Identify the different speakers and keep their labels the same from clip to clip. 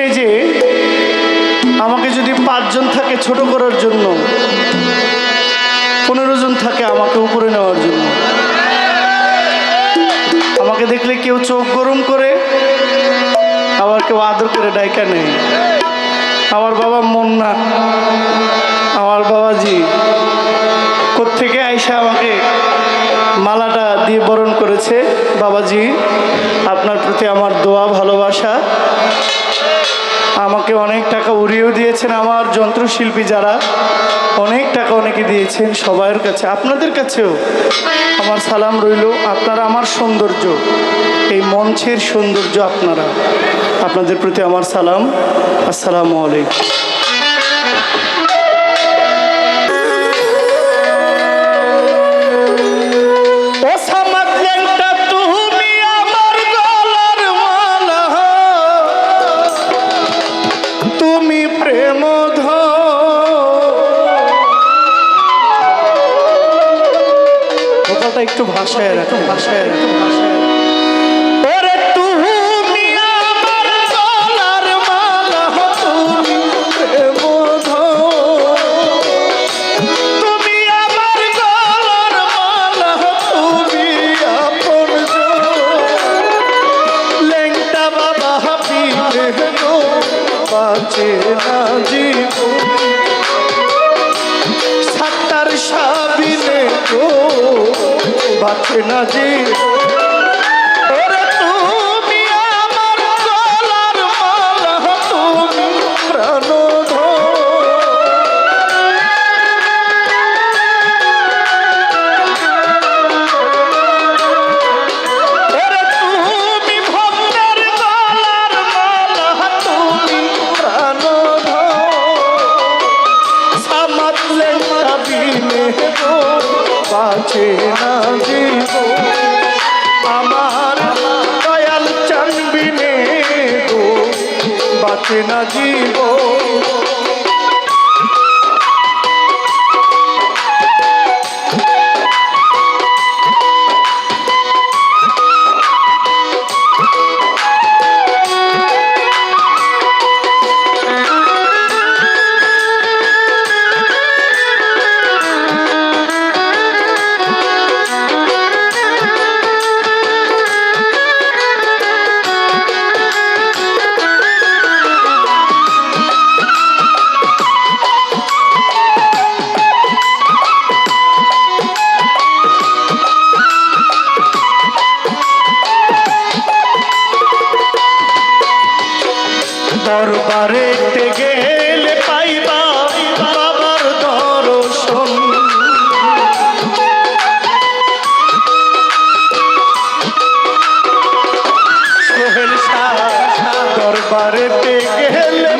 Speaker 1: স্টেজে আমাকে যদি পাঁচজন থাকে ছোট করার জন্য, পনেরো জন থাকে আমাকে উপরে নেওয়ার জন্য। আমাকে দেখলে কেউ চোখ গরম করে, আবার কেউ আদর করে ডাইকা নেয়। আমার বাবা মন মন্না আমার বাবাজি কোত্থেকে আইসা আমাকে মালাটা দিয়ে বরণ করেছে, বাবাজি? দিয়েছেন আমার যন্ত্রশিল্পী যারা, অনেক টাকা অনেকে দিয়েছেন সবার কাছে, আপনাদের কাছেও আমার সালাম রইল। আপনারা আমার সৌন্দর্য, এই মঞ্চের সৌন্দর্য আপনারা, আপনাদের প্রতি আমার সালাম। আসসালামু আলাইকুম। একটু ভাষায় রাখো ভাষায় রাখো বাঁচে না জীবন না জীব দরবারে গেলে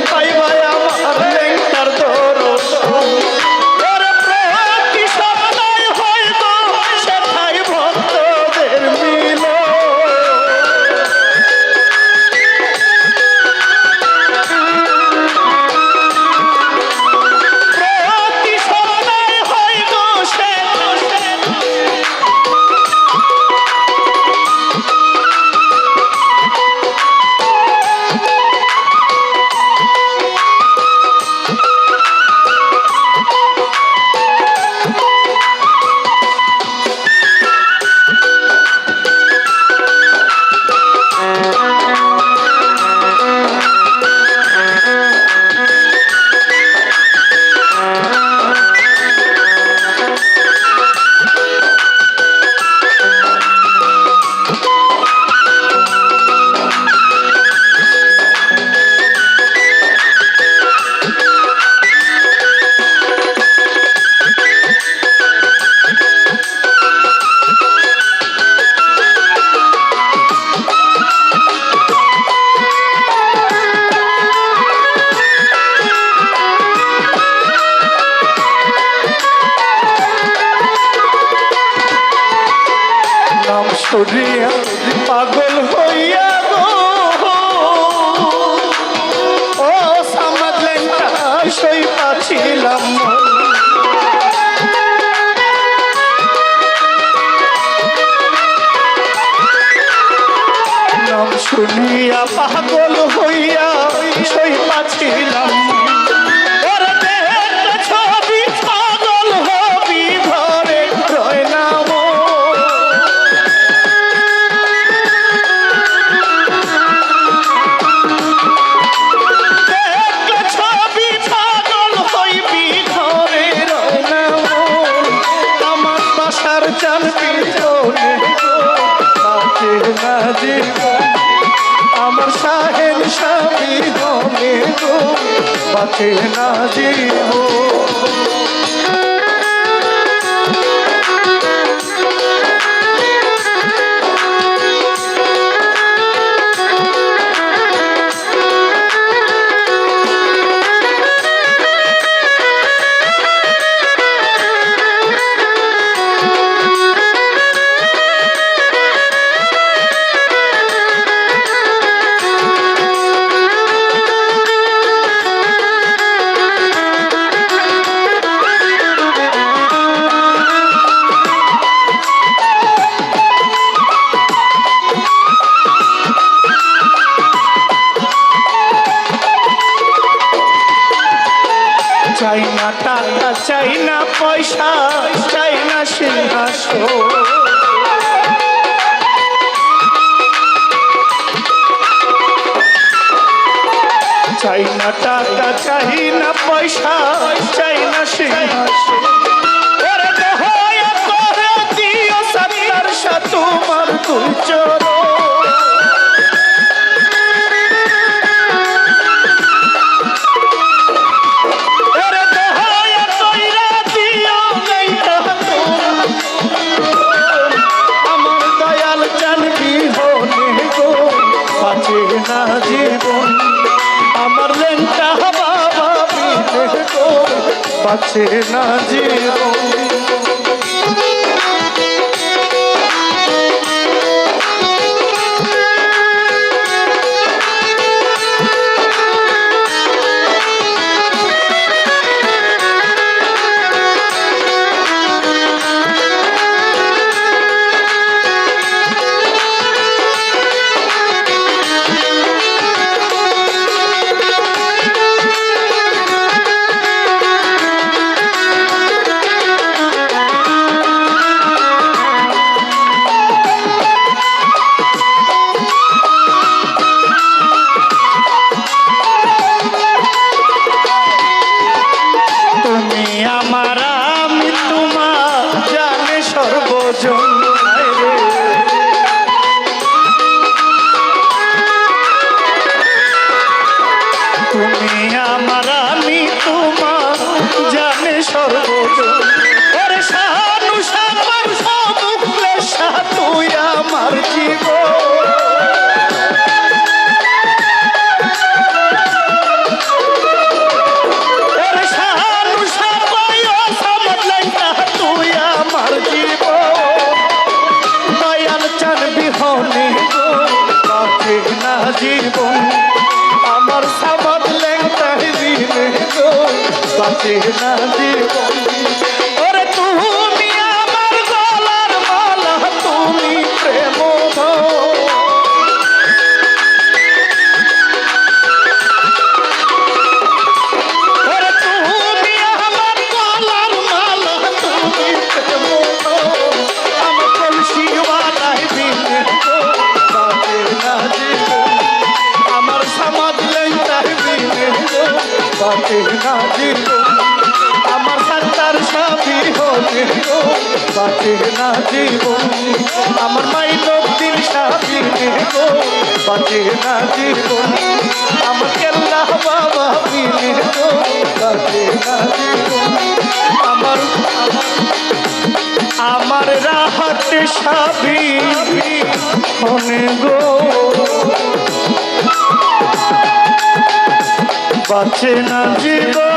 Speaker 1: সরিয়া পাগল হইয়া গো। ও সামাদ লেঙ্কা সই পাছিলাম। নাম শুনিয়া পাগল হইয়া সই পাচ্ছিলাম পিছনে বাঁচে না জীবন আমার সাহেব স্বামী হবে গো বাঁচে না জীবন চাই না টাকা চাই না পয়সা চাই না বাঁচে না জীবন বাঁচে না জীবন আমার সন্তার সাথী হলে বাঁচে না জীবন আমার মাই লোক দিন সাথী গো। বাঁচে না জীবন আমার কেল্লা বাবা দিলে গো। বাঁচে না জীবন আমার আমার রাহাত সাবি হনে গো। বাঁচে না জীবন।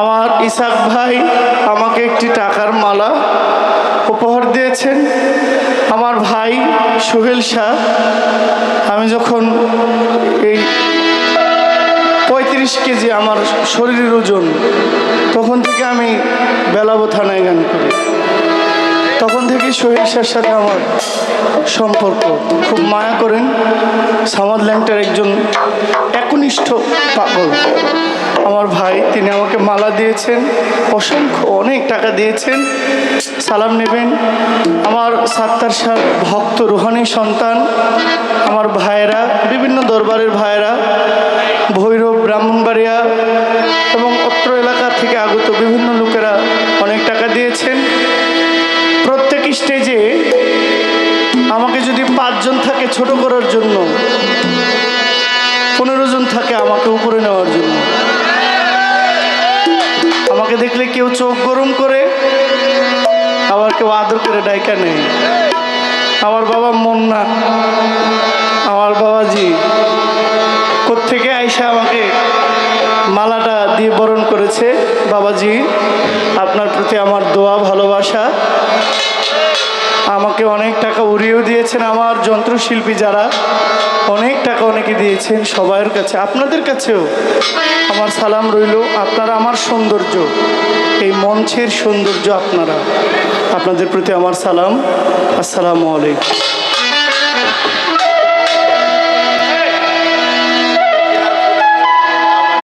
Speaker 1: আমার ইসাক ভাই আমাকে একটি টাকার মালা উপহার দিয়েছেন। আমার ভাই সোহেল শাহ, আমি যখন পঁয়ত্রিশ কেজি আমার শরীরের ওজন, তখন থেকে আমি বেলাবো থানায় গান করি। তখন থেকে সহিংসার সাথে আমার সম্পর্ক খুব মায়া করেন। সামাদ ল্যাংটার একজন একনিষ্ঠ পাগল। আমার ভাই, তিনি আমাকে মালা দিয়েছেন, অসংখ্য অনেক টাকা দিয়েছেন, সালাম নেবেন। আমার সাত্তার সার ভক্ত রুহানি সন্তান, আমার ভাইয়েরা, বিভিন্ন দরবারের ভাইয়েরা ভৈরব, ব্রাহ্মণবাড়িয়া এবং অত্র এলাকা থেকে আগত বিভিন্ন লোকেরা অনেক টাকা দিয়েছেন। প্রত্যেক স্টেজে আমাকে যদি পাঁচজন থাকে ছোট করার জন্য, পনেরো জন থাকে আমাকে উপরে নেওয়ার জন্য। আমাকে দেখলে কেউ চোখ গরম করে, আবার কেউ আদর করে ডাইকা নেই আমার বাবা মন না আমার বাবাজি কোত্থেকে আইসা আমাকে মালাটা দিয়ে বরণ করেছে বাবাজি? আপনার প্রতি আমার দোয়া, ভালোবাসা। আমাকে অনেক টাকা উড়িয়েও দিয়েছেন আমার যন্ত্রশিল্পী যারা। অনেক টাকা অনেকে দিয়েছেন সবাইয়ের কাছে। আপনাদের কাছেও আমার সালাম রইল। আপনারা আমার সৌন্দর্য, এই মঞ্চের সৌন্দর্য আপনারা। আপনাদের প্রতি আমার সালাম। আসসালামু আলাইকুম।